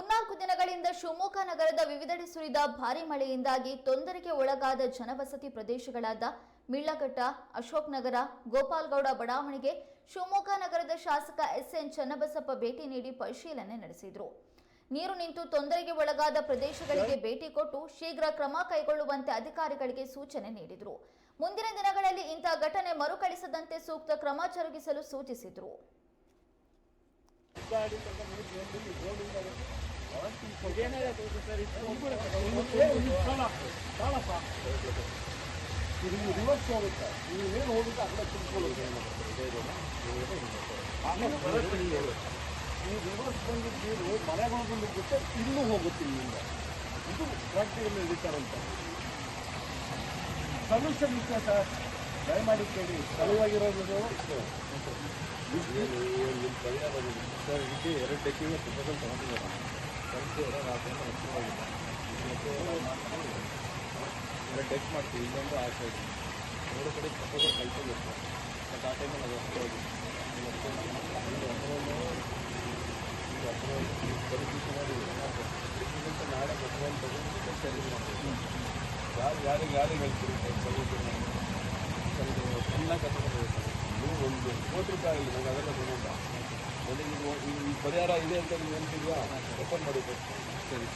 ಮೂರ್ನಾಲ್ಕು ದಿನಗಳಿಂದ ಶಿವಮೊಗ್ಗ ನಗರದ ವಿವಿಧೆಡೆ ಸುರಿದ ಭಾರಿ ಮಳೆಯಿಂದಾಗಿ ತೊಂದರೆಗೆ ಒಳಗಾದ ಜನವಸತಿ ಪ್ರದೇಶಗಳಾದ ಮಿಳ್ಳಘಟ್ಟ ಅಶೋಕ್ ನಗರ ಗೋಪಾಲ್ಗೌಡ ಬಡಾವಣೆಗೆ ಶಿವಮೊಗ್ಗ ನಗರದ ಶಾಸಕ ಎಸ್ಎನ್ ಚನ್ನಬಸಪ್ಪ ಭೇಟಿ ನೀಡಿ ಪರಿಶೀಲನೆ ನಡೆಸಿದರು. ನೀರು ನಿಂತು ತೊಂದರೆಗೆ ಒಳಗಾದ ಪ್ರದೇಶಗಳಿಗೆ ಭೇಟಿ ಕೊಟ್ಟು ಶೀಘ್ರ ಕ್ರಮ ಕೈಗೊಳ್ಳುವಂತೆ ಅಧಿಕಾರಿಗಳಿಗೆ ಸೂಚನೆ ನೀಡಿದರು. ಮುಂದಿನ ದಿನಗಳಲ್ಲಿ ಇಂತಹ ಘಟನೆ ಮರುಕಳಿಸದಂತೆ ಸೂಕ್ತ ಕ್ರಮ ಜರುಗಿಸಲು ಸೂಚಿಸಿದರು. ಇದು ರಿವರ್ಸ್ ಹೋಗುತ್ತೆ ನೀವು ಏನು ಹೋಗುತ್ತೆ ಕಡೆ ತಿಳ್ಕೊಳ್ಳೋದು ಈ ರಿವರ್ಸ್ ಬಂದಿದ್ದ ನೀರು ಮನೆಗಳು ಬಂದಿರುತ್ತೆ ಇನ್ನೂ ಹೋಗುತ್ತೆ ಇಲ್ಲಿಂದ ಇದು ಪ್ರಾಕ್ಟಿಕಲ್ ನಡೀತಾರೆ ಅಂತ ಸೊಲ್ಯೂಷನ್ ಇಷ್ಟೇ ಸರ್ ದಯಮಾಡಿ ಕೇಳಿ ಸ್ಥಳವಾಗಿರೋದು ಇದಕ್ಕೆ ಎರಡು ಟೆಕ್ಕಿಗೆ ಪ್ರಪೋಸಲ್ ತಗೊಂಡಿದ್ದಾರೆ ಎರಡು ಟೆಕ್ ಮಾಡ್ತೀವಿ ಇನ್ನೊಂದು ಆ ಎರಡು ಕಡೆ ಪ್ರಪೋಸಲ್ ಕಳ್ಸೋಬೇಕು ಬಟ್ ಆ ಟೈಮಲ್ಲಿ ಅದು ಇದಕ್ಕಿಂತ ನಾಳೆ ಪ್ರಪೋಸಲ್ ತಗೊಂಡು ಯಾರು ಯಾರಿಗೆ ಯಾರಿಗೆ ಹೇಳ್ತೀರಿ? ಚೆನ್ನಾಗಿ ಕರ್ಕೊಂಡು ನೀವು ಒಂದು ಕೋಟಿ ರೂಪಾಯಿ ಆಗಲಿ ನನಗೆ ಅದೆಲ್ಲ ತಗೊಂಡ. ನನಗೆ ಇದು ಈ- ಪರಿಹಾರ ಇದೆ ಅಂತ ನೀವು ಹೇಳ್ತಿದ್ಯಾ ಓಪನ್ ಮಾಡಿ ಸರಿ.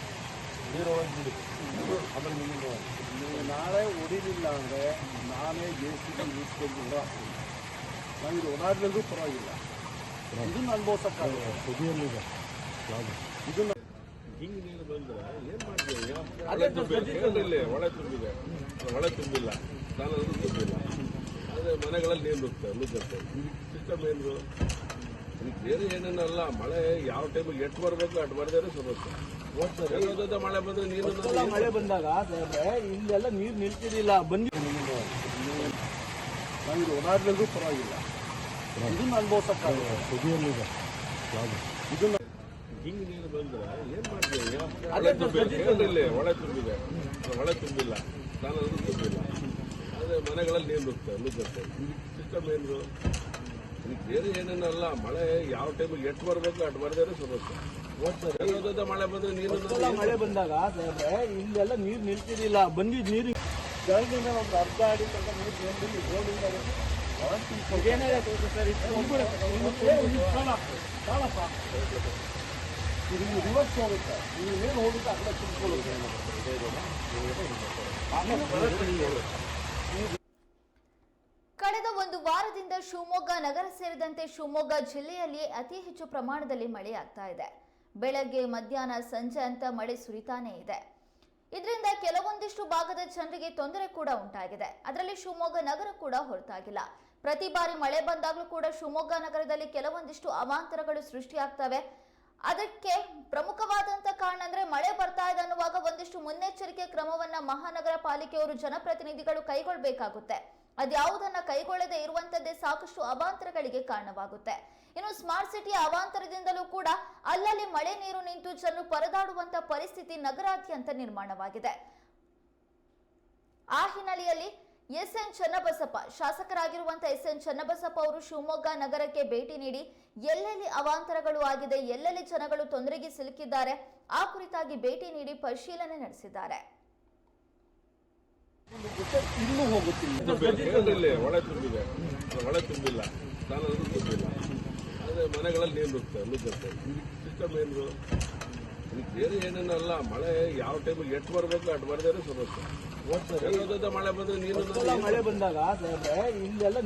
ನೀರು ಹೋಗ್ಬಿಡಿ ಆಮೇಲೆ ನಿಮಗೆ ನೀವು ನಾಳೆ ಹೊಡಿಲಿಲ್ಲ ಅಂದರೆ ನಾನೇ ಜೆ ಸಿ ಬಿ ಇಸ್ಕೊಂಡು ಹಾಕ್ತೀನಿ. ನಾನು ಇದು ಓಡಾಡಲಿಲ್ಲೂ ಪರವಾಗಿಲ್ಲ. ಇದನ್ನು ಅನುಭವಿಸೋಕ್ಕಾಗುತ್ತೆ ಸುದಿಯಲ್ಲಿದೆ ಇದನ್ನ ಹಿಂಗೆ ನೀರು ಬಂದ್ರೆ ಏನು ಮಾಡ್ತೀವಿ ಒಳೆ ತುಂಬಿದೆ. ಒಳೆ ತುಂಬಿಲ್ಲ. ನಾನು ಅದನ್ನು ತುಂಬಿಲ್ಲ. ಅದೇ ಮನೆಗಳಲ್ಲಿ ನೀರು ನುಗ್ಗುತ್ತೆ. ಸಿಸ್ಟಮ್ ಏನು ಈಗ ಬೇರೆ ಏನೇನಲ್ಲ ಮಳೆ ಯಾವ ಟೈಮಿಗೆ ಎಟ್ ಬರಬೇಕು ಅಟ್ ಬರದೇ ಸಮಸ್ಯೆ ಹೋಗ್ತಾರೆ ಮಳೆ ಬಂದ್ರೆ ನೀರು ಮಳೆ ಬಂದಾಗ ಇಲ್ಲೆಲ್ಲ ನೀರು ನಿಲ್ತಿದಿಲ್ಲ ಬಂದು ನಾನು ಓಡಾಡಲಿಗೂ ಪರವಾಗಿಲ್ಲ. ಇದನ್ನ ಅನುಭವಿಸೋಕ್ಕಾಗುತ್ತೆ ಇದನ್ನ ಹಿಂಗೆ ನೀರು ಬಂದ್ರೆ ಏನು ಮಾಡ್ತೀವಿ ಒಳೆ ತುಂಬಿದೆ. ಒಳೆ ತುಂಬಿಲ್ಲ. ನಾನು ತುಂಬಿಲ್ಲ. ಅದೇ ಮನೆಗಳಲ್ಲಿ ನೀರು ನುಗ್ಗುತ್ತೆ. ನುಗ್ಗುತ್ತೆ ಸಿಸ್ಟಮ್ ಏನು ಬೇರೆ ಏನೇನಲ್ಲ, ಮಳೆ ಯಾವ ಟೈಮಿಗೆ ಎಟ್ಟು ಬರಬೇಕು, ಅಟ್ ಬರದೇ ಸಮಸ್ಯೆ ಮಳೆ ಬಂದ್ರೆ ನೀರು ಮಳೆ ಬಂದಾಗ ಇಲ್ಲೆಲ್ಲ ನೀರು ನಿಲ್ತಿರ್ಲಿಲ್ಲ. ಬಂದಿದ್ದು ನೀರು ಕೆಳಗಿಂದ ಒಂದು ಅರ್ಧ ಅಡಿ ತನಕ ನೀರು ಬಂದಿಲ್ಲಿ ರೋಡಿಂದ ಇದು ರಿವರ್ಸ್ ಹೋಗುತ್ತೆ? ನೀವು ಏನು ಹೋಗುತ್ತೆ? ತಿಳ್ಕೊಳ್ಳೋದು. ಆಮೇಲೆ ಕಳೆದ ಒಂದು ವಾರದಿಂದ ಶಿವಮೊಗ್ಗ ನಗರ ಸೇರಿದಂತೆ ಶಿವಮೊಗ್ಗ ಜಿಲ್ಲೆಯಲ್ಲಿ ಅತಿ ಹೆಚ್ಚು ಪ್ರಮಾಣದಲ್ಲಿ ಮಳೆಯಾಗ್ತಾ ಇದೆ. ಬೆಳಗ್ಗೆ, ಮಧ್ಯಾಹ್ನ, ಸಂಜೆ ಅಂತ ಮಳೆ ಸುರಿತಾನೇ ಇದೆ. ಇದರಿಂದ ಕೆಲವೊಂದಿಷ್ಟು ಭಾಗದ ಜನರಿಗೆ ತೊಂದರೆ ಕೂಡ ಉಂಟಾಗಿದೆ. ಅದರಲ್ಲಿ ಶಿವಮೊಗ್ಗ ನಗರ ಕೂಡ ಹೊರತಾಗಿಲ್ಲ. ಪ್ರತಿ ಬಾರಿ ಮಳೆ ಬಂದಾಗಲೂ ಕೂಡ ಶಿವಮೊಗ್ಗ ನಗರದಲ್ಲಿ ಕೆಲವೊಂದಿಷ್ಟು ಅವಾಂತರಗಳು ಸೃಷ್ಟಿಯಾಗ್ತವೆ. ಅದಕ್ಕೆ ಮಳೆ ಬರ್ತಾ ಇದೆ ಅನ್ನುವಾಗ ಒಂದಿಷ್ಟು ಮುನ್ನೆಚ್ಚರಿಕೆ ಕ್ರಮವನ್ನ ಮಹಾನಗರ ಪಾಲಿಕೆಯವರು ಜನಪ್ರತಿನಿಧಿಗಳು ಕೈಗೊಳ್ಳಬೇಕಾಗುತ್ತೆ. ಅದ್ಯಾವುದನ್ನ ಕೈಗೊಳ್ಳದೆ ಇರುವಂತದ್ದೇ ಸಾಕಷ್ಟು ಅವಾಂತರಗಳಿಗೆ ಕಾರಣವಾಗುತ್ತೆ. ಇನ್ನು ಸ್ಮಾರ್ಟ್ ಸಿಟಿಯ ಅವಾಂತರದಿಂದಲೂ ಕೂಡ ಅಲ್ಲಲ್ಲಿ ಮಳೆ ನೀರು ನಿಂತು ಜನರು ಪರದಾಡುವಂತ ಪರಿಸ್ಥಿತಿ ನಗರಾದ್ಯಂತ ನಿರ್ಮಾಣವಾಗಿದೆ. ಆ ಹಿನ್ನೆಲೆಯಲ್ಲಿ ಎಸ್ ಎನ್ ಚನ್ನಬಸಪ್ಪ ಶಾಸಕರಾಗಿರುವಂತಹ ಎಸ್ ಎನ್ ಚನ್ನಬಸಪ್ಪ ಅವರು ಶಿವಮೊಗ್ಗ ನಗರಕ್ಕೆ ಭೇಟಿ ನೀಡಿ ಎಲ್ಲೆಲ್ಲಿ ಅವಾಂತರಗಳು ಆಗಿದೆ ಎಲ್ಲೆಲ್ಲಿ ಜನಗಳು ತೊಂದರೆಗೆ ಸಿಲುಕಿದ್ದಾರೆ ಆ ಕುರಿತಾಗಿ ಭೇಟಿ ನೀಡಿ ಪರಿಶೀಲನೆ ನಡೆಸಿದ್ದಾರೆ. ಮನೆಗಳಲ್ಲಿ ನೀರು ಸಿಸ್ಟಮ್ ಏನು ಬೇರೆ ಏನೇನಲ್ಲ ಮಳೆ ಯಾವ ಟೈಮಿಗೆ ಎಷ್ಟು ಬರಬೇಕು ಅಟ್ ಬರದೇ ಸಮಸ್ಯೆ ಮಳೆ ಬಂದ್ರೆ ನೀರು ಮಳೆ ಬಂದಾಗ ಇಲ್ಲೆಲ್ಲ